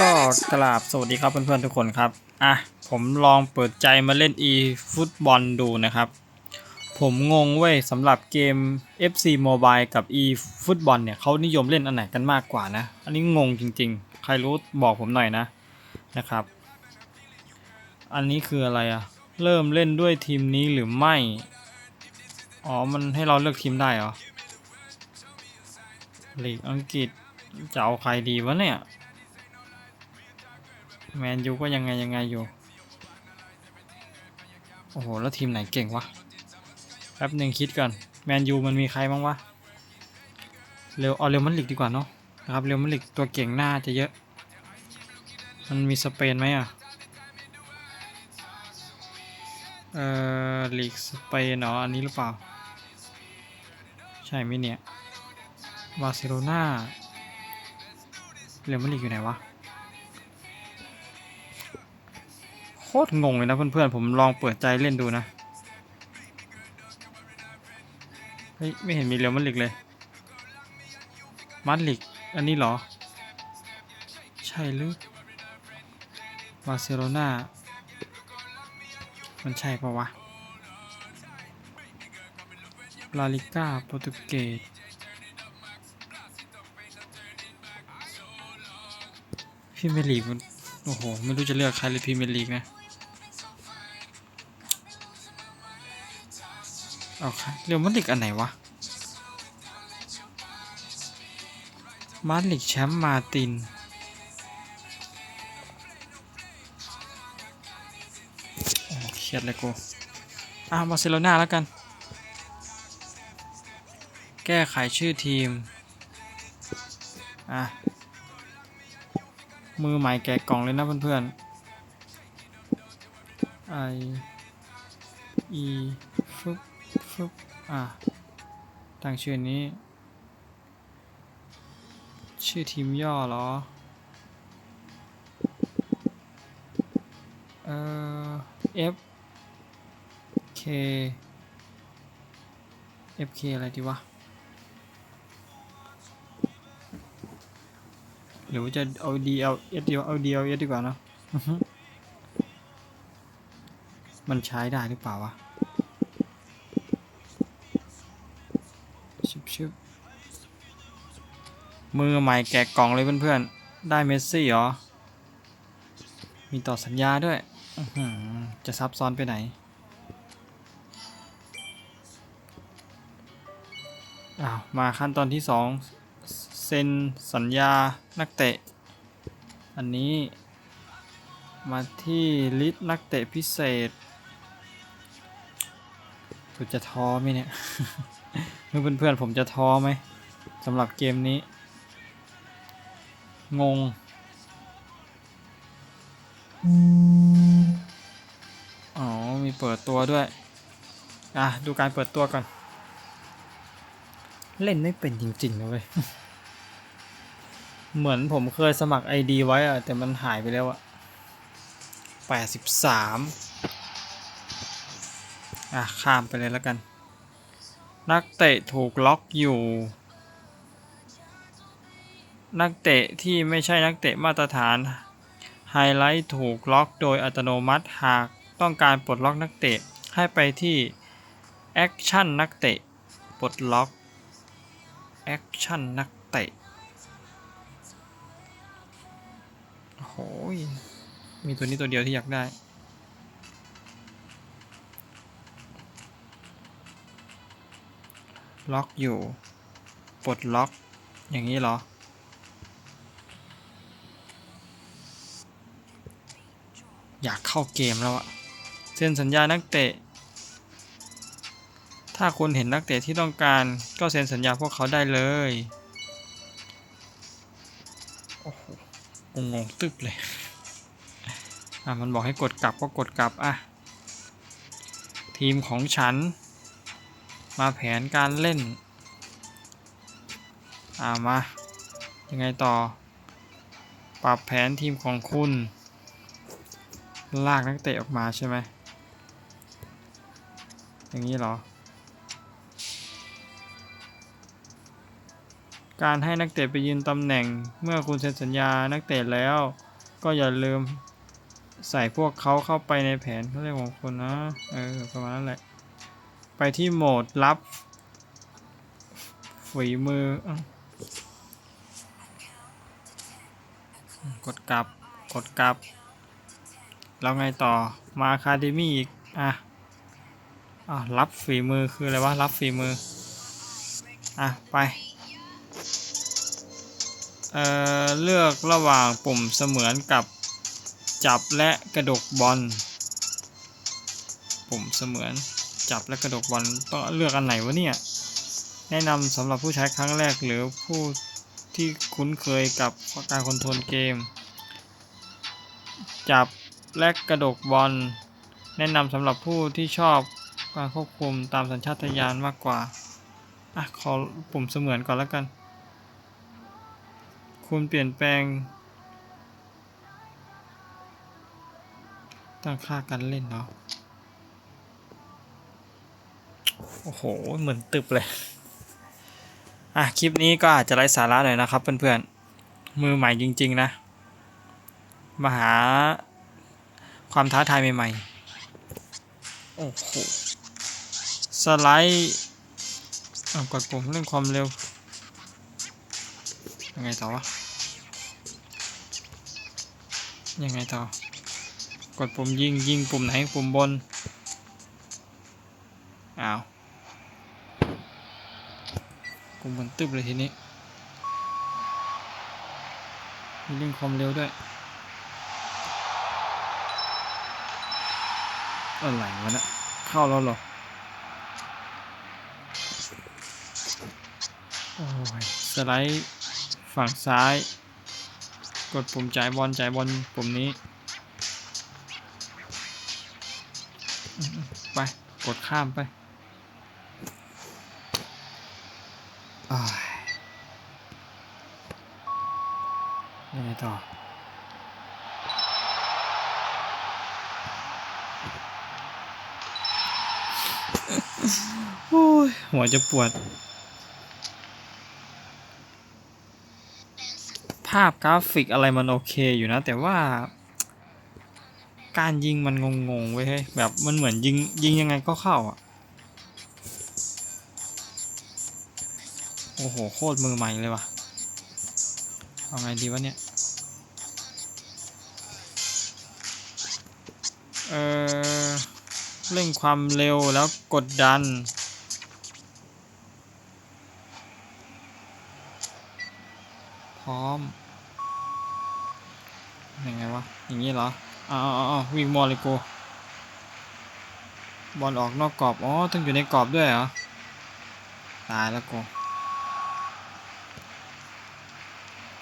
ก็กราบสวัสดีครับเพื่อนๆทุกคนครับ อะ ผมลองเปิดใจมาเล่น e ฟุตบอลดูนะครับ ผมงงเว้ยสำหรับเกม FC Mobile กับ e ฟุตบอลเนี่ยเขานิยมเล่นอันไหนกันมากกว่านะ อันนี้งงจริงๆ ใครรู้บอกผมหน่อยนะนะครับ อันนี้คืออะไรอะเริ่มเล่นด้วยทีมนี้หรือไม่ อ๋อ มันให้เราเลือกทีมได้เหรอลีกอังกฤษจะเอาใครดีวะเนี่ย แมนยูก็ยังไงยังไงอยู่ โอ้โห แล้วทีมไหนเก่งวะ แป๊บหนึ่งคิดก่อน แมนยูมันมีใครบ้างวะ เร็ว เอาเร็วมันลิกดีกว่าเนาะนะครับ เร็วมันลิกตัวเก่งหน้าจะเยอะ มันมีสเปนไหมอะ เอ่อลีกสเปนเนาะอันนี้หรือเปล่า ใช่ไหมเนี่ย บาร์เซโลนาเรอัลมาดริดอยู่ไหนวะ โคตรงงเลยนะเพื่อนๆ ผมลองเปิดใจเล่นดูนะ เฮ้ย ไม่เห็นมีเรอัลมาดริดเลยมาดริดอันนี้เหรอ ใช่หรือบาร์เซโลนามันใช่ปะวะ ลาลิก้าโปรตุเกสพรีเมลีกมันโอ้โห ไม่รู้จะเลือกใครเลยพรีเมลีกนะ เอาค่ะเรียวมาดริดอันไหนวะ มาดริดแชมป์มาติน โอ้เครียดเลยกูอะบาร์เซโลนาแล้วกัน แก้ไขชื่อทีม อะ มือใหม่แกะกล่องเลยนะเพื่อนๆ I E ฟึบ ฟึบอะตั้งชื่อนี้ ชื่อทีมย่อเหรอ เอ่อ F K F K อะไรดีวะ หรือว่าจะเอา DL S ดีวเอา DL S ดีกว่าเนะมันใช้ได้หรือเปล่าวะ มือใหม่แกะกล่องเลยเพื่อนๆ ได้เมสซี่เหรอ มีต่อสัญญาด้วย จะซับซ้อนไปไหน อ้าว มาขั้นตอนที่สองเซ็นสัญญานักเตะ อันนี้ มาที่ลิสต์นักเตะพิเศษกูจะท้อไหมเนี่ยเพื่อนเพื่อนผมจะท้อไหมสำหรับเกมนี้ งง อ๋อ มีเปิดตัวด้วย อะ ดูการเปิดตัวก่อน เล่นไม่เป็นจริงๆนะเว้ย เหมือนผมเคยสมัคร ID ไว้อะแต่มันหายไปแล้วอะแปดสิบสามอะ ข้ามไปเลยแล้วกัน นักเตะถูกล็อกอยู่ นักเตะที่ไม่ใช่นักเตะมาตรฐาน ไฮไลท์ถูกล็อกโดยอัตโนมัติหากต้องการปลดล็อกนักเตะให้ไปที่แอคชั่นนักเตะปลดล็อกแอคชั่นนักเตะโอ้โหยมีตัวนี้ตัวเดียวที่อยากได้ ล็อกอยู่ ปลดล็อก อย่างนี้เหรอ อยากเข้าเกมแล้วอะเซ็นสัญญานักเตะ ถ้าคุณเห็นนักเตะที่ต้องการก็เซ็นสัญญาพวกเขาได้เลยโอ้โหงงตึ๊บเลยอะมันบอกให้กดกลับก็กดกลับอะทีมของฉัน มาแผนการเล่น อ่ามา ยังไงต่อ ปรับแผนทีมของคุณ ลากนักเตะออกมาใช่ไหม อย่างนี้เหรอ การให้นักเตะไปยืนตำแหน่งเมื่อคุณเซ็นสัญญานักเตะแล้ว ก็อย่าลืมใส่พวกเขาเข้าไปในแผนเขาเรียกของคนนะ เออ ประมาณนั้นแหละ ไปที่โหมดรับ ฝีมืออกดกลับ กดกลับ แล้วไงต่อมาคาเดมี่อีก อะอะรับฝีมือคืออะไรวะ รับฝีมือ อะ ไป เอ่อ เลือกระหว่างปุ่มเสมือนกับจับและกระดกบอล ปุ่มเสมือนจับและกระดกบอลต้องเลือกอันไหนวะเนี่ย แนะนำสำหรับผู้ใช้ครั้งแรกหรือผู้ที่คุ้นเคยกับการคอนโทรลเกม จับ และกระดกบอลแนะนำสำหรับผู้ที่ชอบการควบคุมตามสัญชาตญาณมากกว่า อะ ขอปุ่มเสมือนก่อนแล้วกัน คุณเปลี่ยนแปลง ตั้งค่าการเล่นเนาะ โอ้โห เหมือนตึบเลย อะ คลิปนี้ก็อาจจะไร้สาระหน่อยนะครับเพื่อนๆ มือใหม่จริงๆนะ มาหา ความท้าทายใหม่ๆ โอ้โห สไลด์เอากดปุ่มเรื่องความเร็ว ยังไงต่อวะ ยังไงต่อ กดปุ่มยิงยิงปุ่มไหนปุ่มบน อ้าวกูเหมือนตึบเลยทีนี้มีเรื่องความเร็วด้วย อะไรวะเนะเข้าแล้วหรอโอ้ยสไลด์ฝั่งซ้าย กดปุ่มจ่ายบอลจ่ายบอลปุ่มนี้ ไป กดข้ามไปอ้ายยังไงต่อ โอ้ย หัวจะปวด ภาพกราฟิกอะไรมันโอเคอยู่นะ แต่ว่า การยิงมันงงๆเว้ยเฮ้ยแบบมันเหมือนยิงยิงยังไงก็เข้าอะ โอ้โห โคตรมือใหม่เลยว่ะ เอาไงดีวะเนี่ย เออเร่งความเร็วแล้วกดดัน ร้อมยังไงวะ อย่างนี้เหรออ้าวอ้าวอ้าววิ่งบอลเลยกูบอลออกนอกกรอบ อ๋อ ต้องอยู่ในกรอบด้วยเหรอ ตายแล้วกู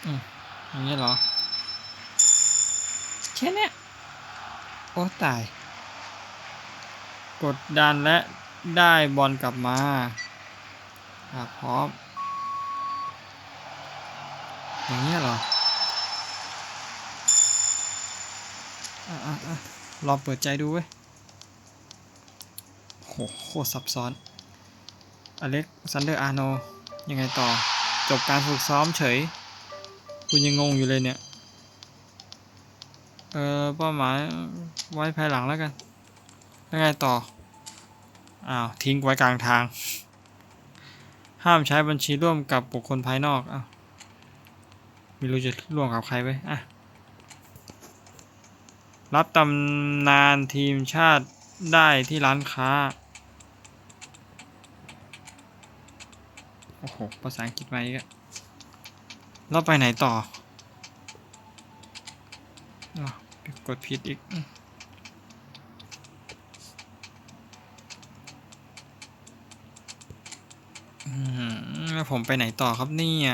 อืมอย่างนี้เหรอ แค่เนี้ยโอ้ ตาย กดดันและได้บอลกลับมาพร้อม อย่างเงี้ยเหรออะอะลองเปิดใจดูเว้ยโหโคตรซับซ้อน อเล็กซันเดอร์อาร์โน ยังไงต่อ จบการฝึกซ้อมเฉย คุณยังงงอยู่เลยเนี่ย เออเป้าหมายไว้ภายหลังแล้วกัน ยังไงต่อ อ้าว ทิ้งไว้กลางทาง ห้ามใช้บัญชีร่วมกับบุคคลภายนอกอ้าว ไม่รู้จะร่วมกับใครไว้อะ รับตำนานทีมชาติได้ที่ร้านค้า โอ้โห ภาษาอังกฤษมาอีกอะแล้วไปไหนต่ออกดผิดอีกอืมแล้วผมไปไหนต่อครับเนี่ย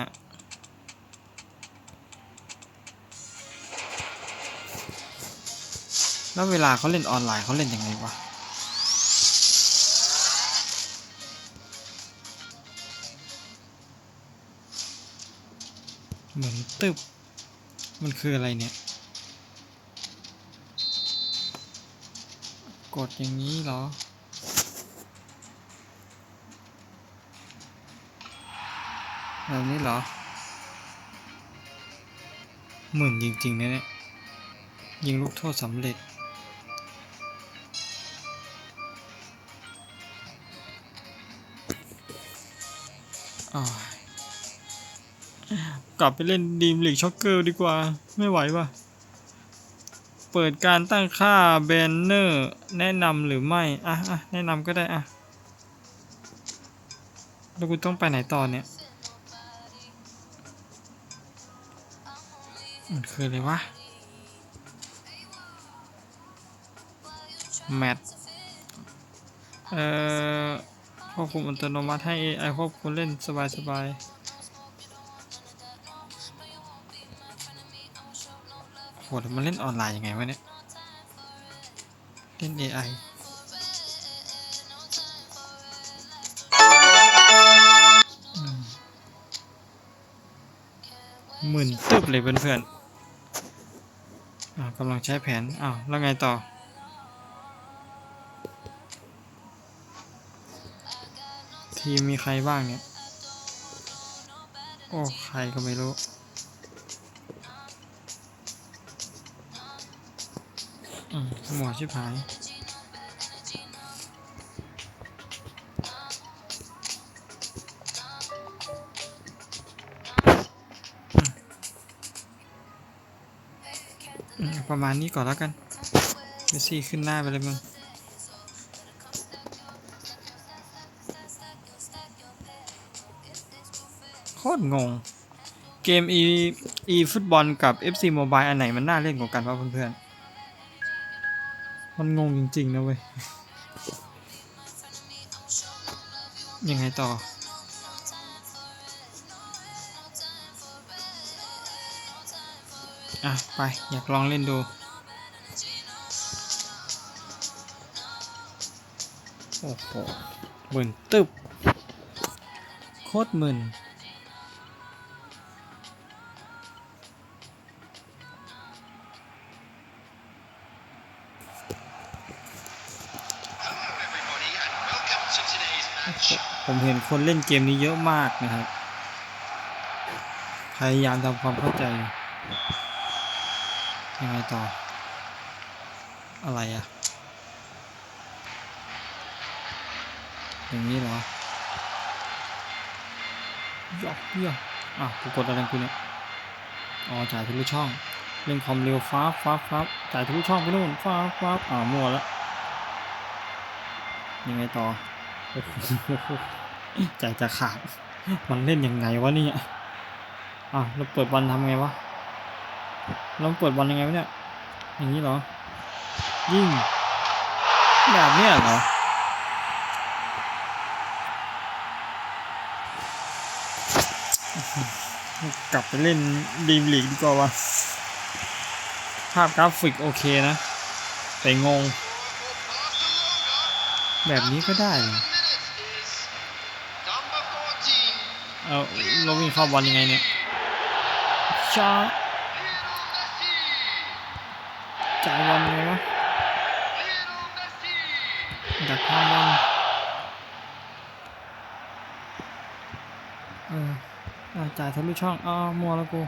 แล้วเวลาเขาเล่นออนไลน์เขาเล่นยังไงวะเหมือนตึบ มันคืออะไรเนี่ย กดอย่างนี้เหรอ แบบนี้เหรอ หมื่นจริงๆนะเนี่ย ยิงลูกโทษสำเร็จ กลับไปเล่นดีมลีกช็อกเกอร์ดีกว่า ไม่ไหวว่ะเปิดการตั้งค่าแบนเนอร์แนะนำหรือไม่ อะอะแนะนำก็ได้อะ แล้วกูต้องไปไหนต่อเนี่ย มันคืออะไรวะ แมท เอ่อ ควบคุมอัตโนมัติให้ AI ควบคุมเล่นสบายๆโหแต่มันเล่นออนไลน์ยังไงวะเนี่ย เล่น AI อืมหมื่นตึบเลยเพื่อนๆอ่าวกำลังใช้แผน อ้าว แล้วไงต่อ ทีมมีใครบ้างเนี่ย โอ้ ใครก็ไม่รู้อืมหมวชิบหายประมาณนี้ก่อนแล้วกันเมสซี่ขึ้นหน้าไปเลยมึง ตรงง เกม e e ฟุตบอลกับ FC Mobile อันไหนมันน่าเล่นกว่ากันวะเพื่อนๆ มันงงจริงๆนะเว้ย ยังไงต่ออะ ไป อยากลองเล่นดู โอ้โหหมื่นตึบโคตรหมื่น ผมเห็นคนเล่นเกมนี้เยอะมากนะครับ พยายามทำความเข้าใจ ยังไงต่อ อะไรอะอย่างนี้เหรอยอกเยอกอะกูกดอะไรกูเนี่ยอ๋อจ่ายทะลุช่องเล่นความเร็วฟ้าฟ้าฟ้าจ่ายทะลุช่องไปนู่นฟ้าฟ้าอ่ามั่วแล้วยังไงต่อ ใจจะขาด มันเล่นยังไงวะเนี่ยอะเราเปิดบอลทำไงวะ เราเปิดบอลยังไงวะเนี่ย อย่างนี้เหรอ ยิงแบบเนี้ยเหรอกลับไปเล่นดีมลีกดีกว่าวะภาพกราฟิกโอเคนะ แต่งง แบบนี้ก็ได้เหรอ Number 14, เอาเราวิ่งเข้าบอลยังไงเนี่ยชาจ่ายบอลยังไงวะดักข้างบอลเอออะจ่ายทะลุช่องอ้าวมัวแล้วกู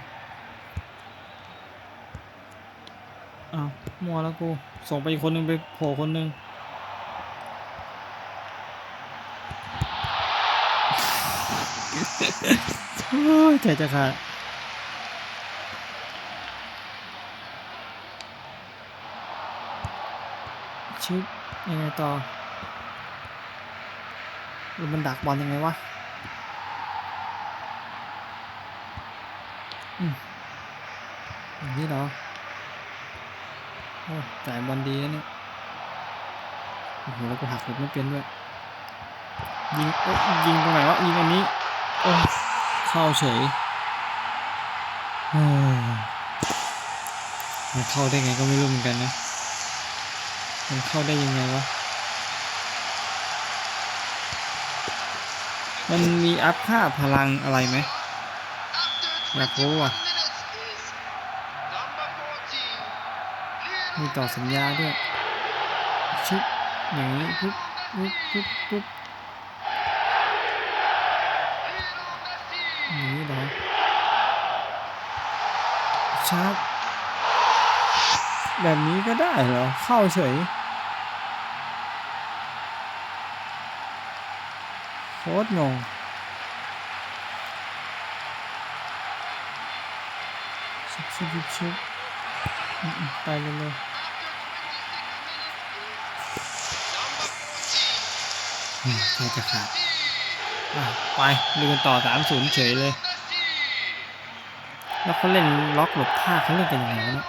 อ้าวมัวแล้วกู ส่งไปอีกคนนึงไปโผล่คนนึง ยใจจะขาดชิปยังไงต่อหรือมันดักบอลยังไงวะอืมอย่างนี้เหรอโอ้จ่ายบอลดีนะเนี่ยโอ้โหแล้วกูหักหลบไม่เป็นด้วยยิงโอ้ยิงตรงไหนวะยิงอันนี้โอ้ เข้าเฉยมันเข้าได้ไงก็ไม่รู้เหมือนกันนะ มันเข้าได้ยังไงวะ มันมีอัพค่าพลังอะไรไหมอยากรู้21อะ มีต่อสัญญาด้วย ชุบอย่างนี้ปุ๊บปุ๊บปุ๊บปุ๊บ ชาร์จแบบนี้ก็ได้เหรอ เข้าเฉยโคตรงงชุบชุบชุบชุบอืมๆไปเร็วๆอืมจะขาดอะไปลืมต่อสามศูนย์เฉยเลย แล้วเขาเล่นล็อกหลบท่าเขาเล่นกันยังไงวะเนี่ย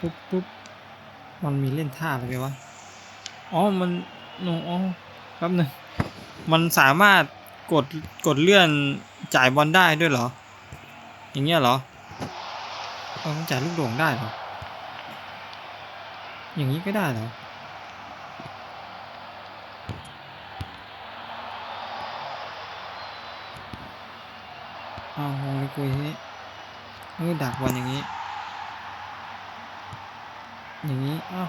ปุ๊บปุ๊บมันมีเล่นท่าอะไรไหมวะ อ๋อ มันโนอ๋อแป๊บหนึงมันสามารถกด กดเลื่อนจ่ายบอลได้ด้วยเหรอ อย่างเงี้ยเหรอเออจ่ายลูกโด่งได้เหรอ อย่างนี้ก็ได้เหรอ อ้าวงงเลย กูทีนี้เออดักบอลอย่างนี้ อย่างนี้อ้าว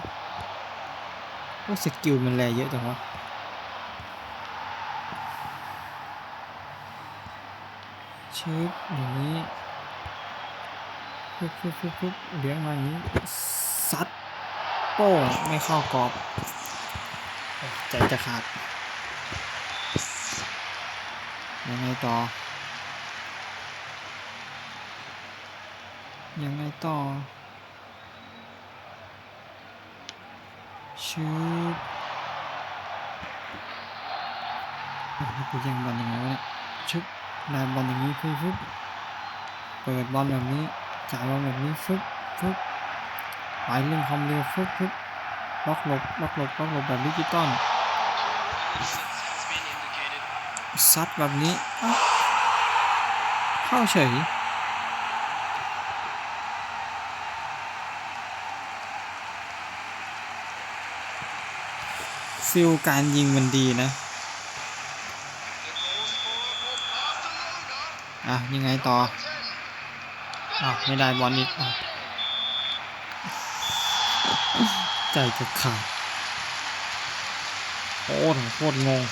โอ้สกิลมันแรงเยอะจังวะชืบอย่างนี้ปุ๊บปุ๊บปุ๊บปุ๊บเลี้ยงมาอย่างนี้ซัดโป้งไม่เข้ากรอบ ใจจะขาดยังไงต่อ ยังไงต่อชืบกูยังบอลยังไงวะเนี่ยชึบได้บอลอย่างนี้ฟึบฟึบเปิดบอลแบบนี้จ่ายบอลแบบนี้ฟึบฟึบไปเล่นความเร็วฟึบฟึบล็อกหลบล็อกหลบล็อกหลบแบบดิจิตอลซัดแบบนี้เข้าเฉย ฟิลการยิงมันดีนะ อะ ยังไงต่ออะไม่ได้บอลอีกอะใจจะขาดโอ้โหโคตรงง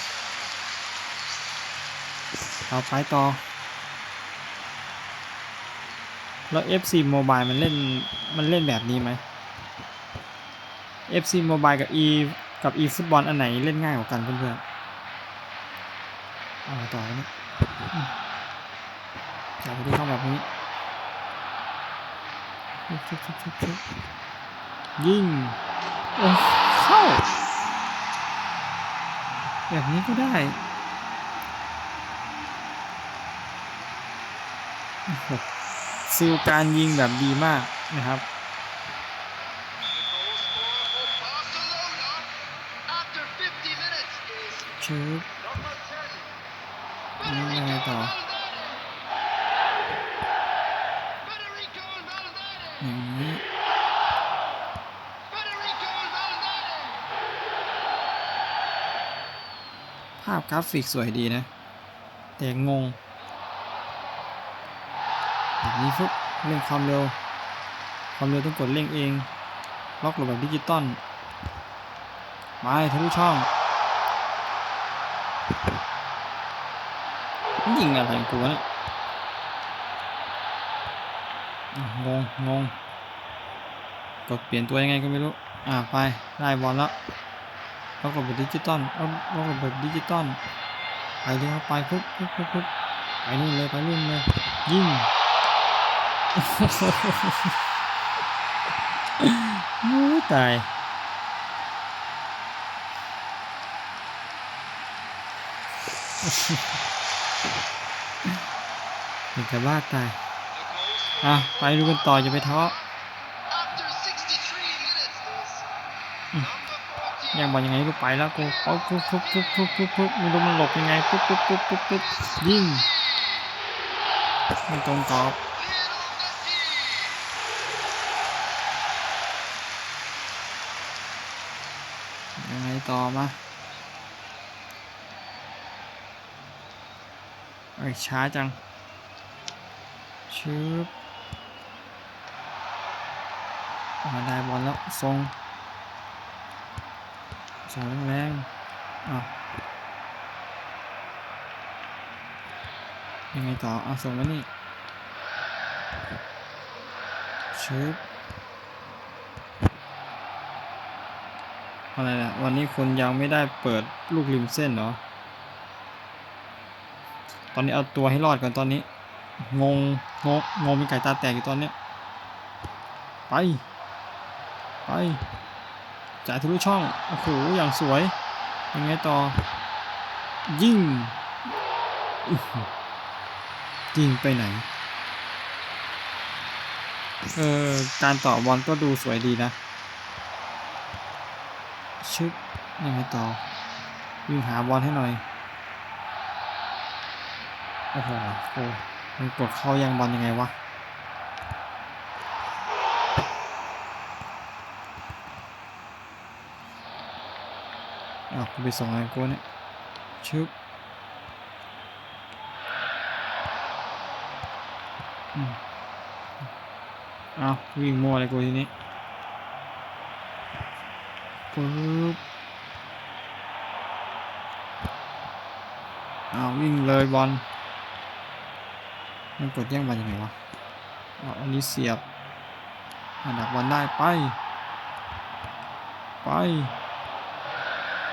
เอาไปต่อ แล้ว FC Mobile มันเล่น มันเล่นแบบนี้ไหม FC Mobile กับ E กับ E ฟุตบอลอันไหนเล่นง่ายกว่ากันเพื่อนๆเอาต่อเนี่ยจับที่เข้าแบบนี้ยิงโอ้เข้า แบบนี้ก็ได้โอ้โหฟิลการยิงแบบดีมากนะครับ ชืบ number 10. นี่ยังไงต่ออย่างนี้ภาพกราฟิกสวยดีนะ แต่งงแบบนี้ฟุบเร่งความเร็ว ความเร็วต้องกดเร่งเอง ล็อกหลบแบบดิจิตอลไปทะลุช่อง ยิงอะไรกูวะเนี่ยงงงงกดเปลี่ยนตัวยังไงก็ไม่รู้ อ่าไป ได้บอลแล้วล็อกหลบแบบดิจิตอลล็อกล็อกหลบแบบดิจิตอลไปเลยครับไปปุ๊บปุ๊บปุ๊บปุ๊บไปนู่นเลยไปนู่นเลยยิงโอ้ตาย เห็นกับบ้าตายอะไปดูกันต่ออย่าไปท้อ After 63 minutes is Mm. number 14. ยังบอลยังไงก็ไปแล้วกูปุ๊บปุ๊บปุ๊บปุ๊บปุ๊บปุ๊บปุ๊บไม่รู้มันหลบยังไงปุ๊บปุ๊บปุ๊บปุ๊บปุ๊บยิงไม่ตรงกรอบ Lionel Messi. ยังไงต่อมาไอ้ย ช้าจังชืบอ่าได้บอลแล้วทรงส่งแรงๆอ้าวยังไงต่อเอาส่งมานี่ชึบอะไรนะวันนี้คุณยังไม่ได้เปิดลูกริมเส้นเหรอ ตอนนี้เอาตัวให้รอดก่อนตอนนี้ งงงงงงเป็นไก่ตาแตกอยู่ตอนเนี้ยไป ไปจ่ายทะลุช่องโอ้โหอย่างสวย ยังไงต่อ ยิงยิงไปไหน เออการต่อบอลก็ดูสวยดีนะ ชึบยังไงต่อวิ่งหาบอลให้หน่อย โอ้โหโอ้มันกดเข้ายังบอลยังไงวะ อ้าวไปส่งอะไรกูเนี่ยชึบอ้าววิ่งมั่วอะไรกูทีนี้ปึ๊บอ้าววิ่งเลยบอล มันกดแย่งบอลยังไงวะอ๋ออันนี้เสียบอันดับบอลได้ไป ไป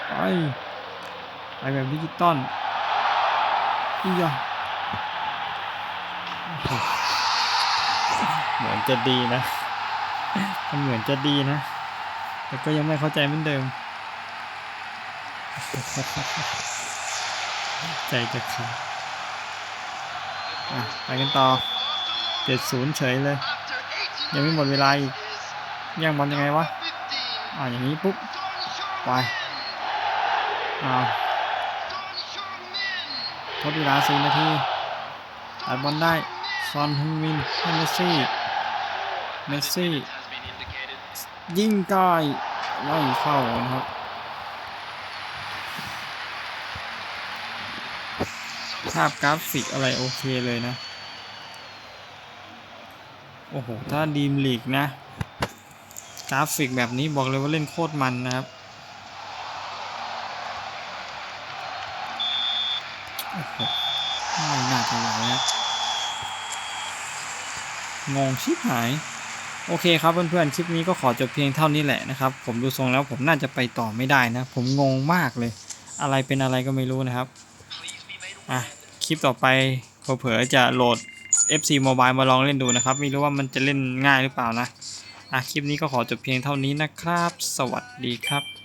ไป ไปแบบดิจิตอลอียะโอ้โหเหมือนจะดีนะ มันเหมือนจะดีนะ แต่ก็ยังไม่เข้าใจเหมือนเดิม ใจจะขาดอะ ไปกันต่อเจ็ดศูนย์เฉยเลย ยังไม่หมดเวลาอีกแย่งบอลยังไงวะอ่าอย่างนี้ปุ๊บไปอ่าทดเวลาสี่นาทีตัดบอลได้ซอนฮึงมินให้เมสซี่เมสซี่ ยิงไกลไม่เข้านะครับาพกราฟิกอะไรโอเคเลยนะ โอ้โห ถ้าดีมลีกนะ กราฟิกแบบนี้บอกเลยว่าเล่นโคตรมันนะครับ โอ้โห ไม่น่าจะไหวนะงงชิบหายโอเคครับเพื่อนๆ คลิปนี้ก็ขอจบเพียงเท่านี้แหละนะครับ ผมดูทรงแล้วผมน่าจะไปต่อไม่ได้นะ ผมงงมากเลย อะไรเป็นอะไรก็ไม่รู้นะครับ อะ คลิปต่อไปเผลอจะโหลด FC Mobile มาลองเล่นดูนะครับ ไม่รู้ว่ามันจะเล่นง่ายหรือเปล่านะอะคลิปนี้ก็ขอจบเพียงเท่านี้นะครับ สวัสดีครับ